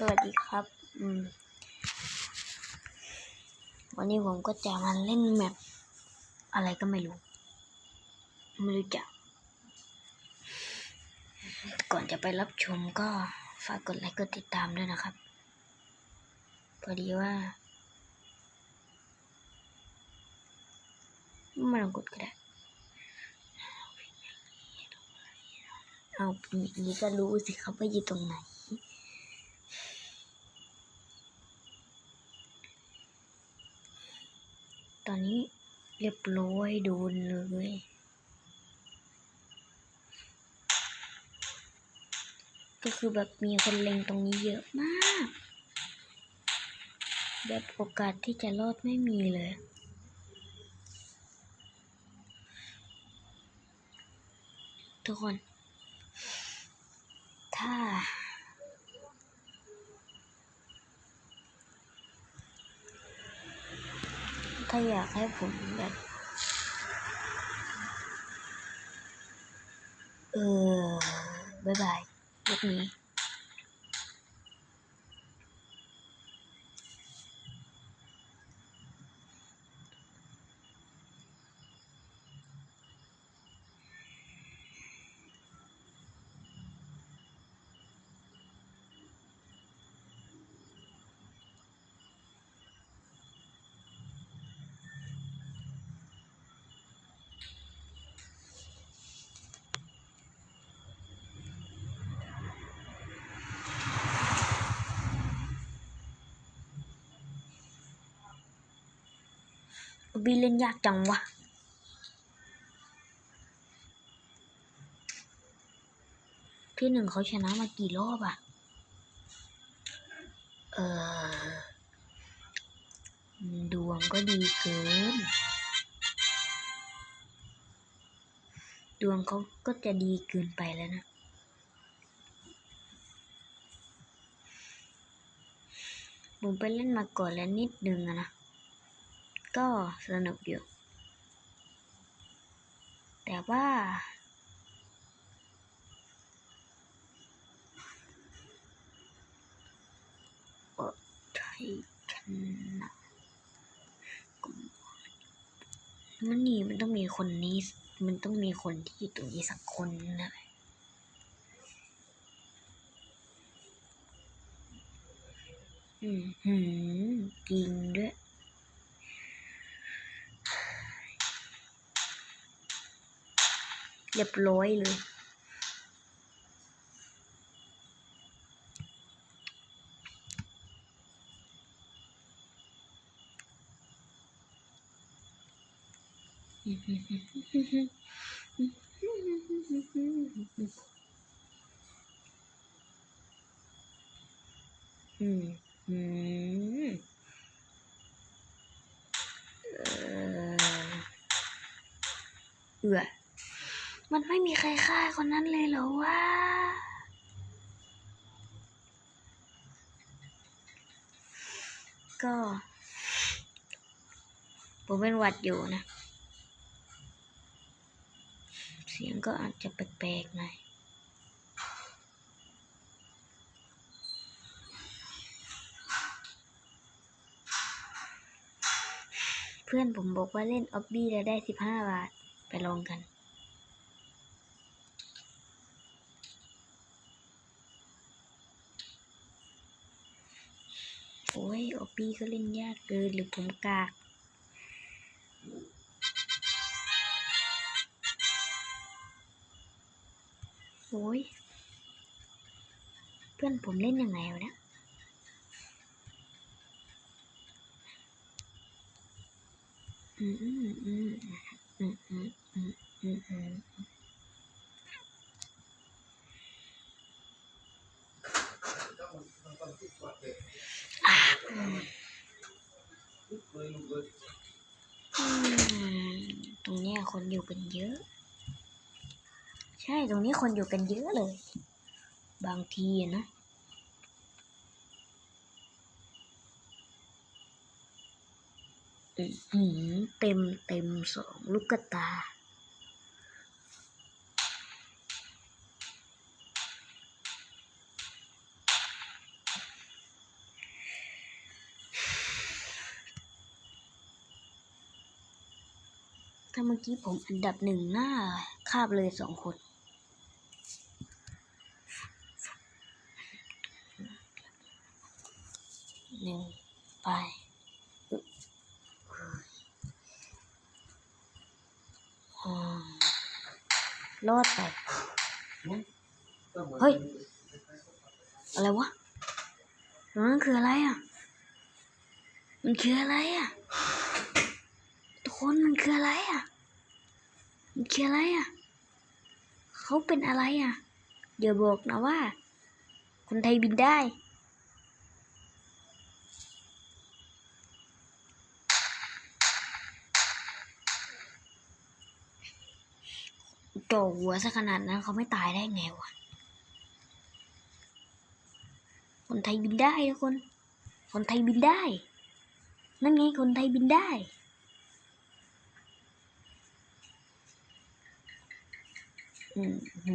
สวัสดีครับ อืม วันนี้ผมก็จะมาเล่นแมปอะไรก็ไม่รู้ ไม่รู้จัก ก่อนจะไปรับชมก็ฝากกดไลค์กดติดตามด้วยนะครับ พอดีว่า ไม่ต้องกดก็ได้ เอาอย่างนี้ก็รู้สิครับว่าอยู่ตรงไหน ตอนนี้ เรียบร้อยโดนเลยก็คือแบบมีคนเล็งตรงนี้เยอะมาก แบบโอกาสที่จะรอดไม่มีเลย ทุกคน ถ้าาอยากให้ผมแบบ เออบายบายลูกนี้ บีเล่นยากจังวะที่หนึ่งเขาชนะมากี่รอบอะเออดวงก็ดีเกิน ดวงเขาก็จะดีเกินไปแล้วนะ ผมไปเล่นมาก่อนแล้วนิดนึงอะนะ ก็สนุกอยู่ แต่ว่า โอ้ไทยชนะมันนี่มันต้องมีคนนี้ มันต้องมีคนที่อยู่ตรงนี้สักคนนะอืมหืมจริงด้วย เรียบร้อยเลยอืมอืมเออเออ มันไม่มีใครฆ่าคนนั้นเลยเหรอวะก็ ผมเป็นหวัดอยู่นะ เสียงก็อาจจะแปลกๆหน่อยเพื่อนผมบอกว่าเล่นออบบี้แล้วได้สิบห้าบาท ไปลองกัน โอ้ยออบบี้ก็เล่นยากเกินหรือผมกากโอ้ยเพื่อนผมเล่นยังไงวะเนี่ยอืมอืมอืมอืมอืมอืมอืมอืมอะอืมอืมตรงเนี้ย คนอยู่กันเยอะ ใช่ตรงนี้คนอยู่กันเยอะเลย บางทีนะอื้อหือเต็มเต็มสองลูกตา ถ้าเมื่อกี้ผมอันดับหนึ่งหน้าคาบเลยสองคน หนึ่งไปรอดไป เฮ้ย อะไรวะนั่นคืออะไรอะ มันคืออะไรอะ คนมันคืออะไรอะ มันคืออะไรอะ เขาเป็นอะไรอะ เดี๋ยวบอกนะว่า คนไทยบินได้จ่อหัวซะขนาดนั้นเขาไม่ตายได้ไงวะ คนไทยบินได้ทุกคน คนไทยบินได้ นั่นไงคนไทยบินได้ อืมหื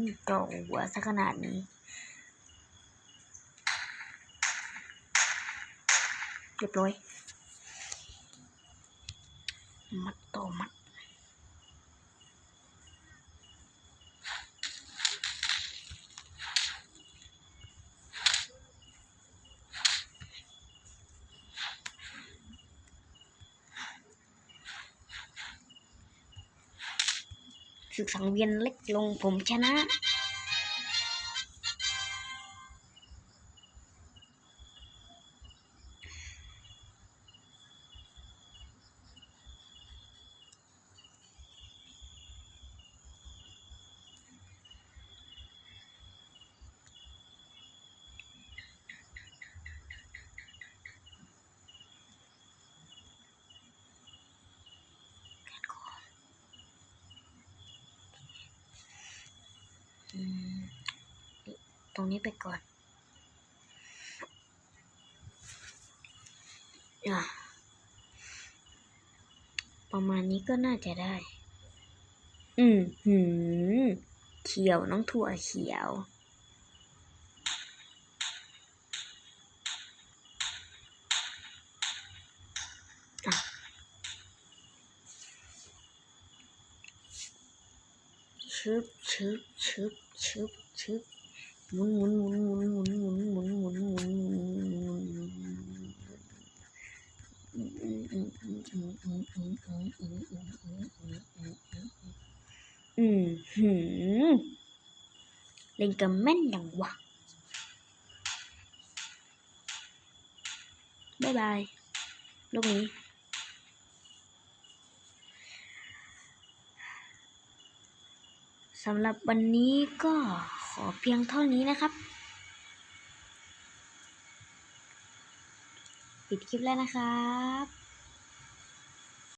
มจ่อหัวซะขนาดนี้ เรียบร้อย มัดต่อมัด ศึกสังเวียนเล็กลงผมชนะ รงนี้ไปก่อนอประมาณนี้ก็น่าจะได้ อืมหืมเขียวน้องถั่วเขียว ชึบชึบชึบชึบชึบ หมุนหมุนหมุนหมุนหมุนหมุนหมุนหมุนหมุนหมุนหมุนอืมหืมเล่นกับแม่นอย่างวะบ๊ายบายลูกนี้สำหรับวันนี้ก็ ขอเพียงเท่านี้นะครับ ปิดคลิปแล้วนะครับ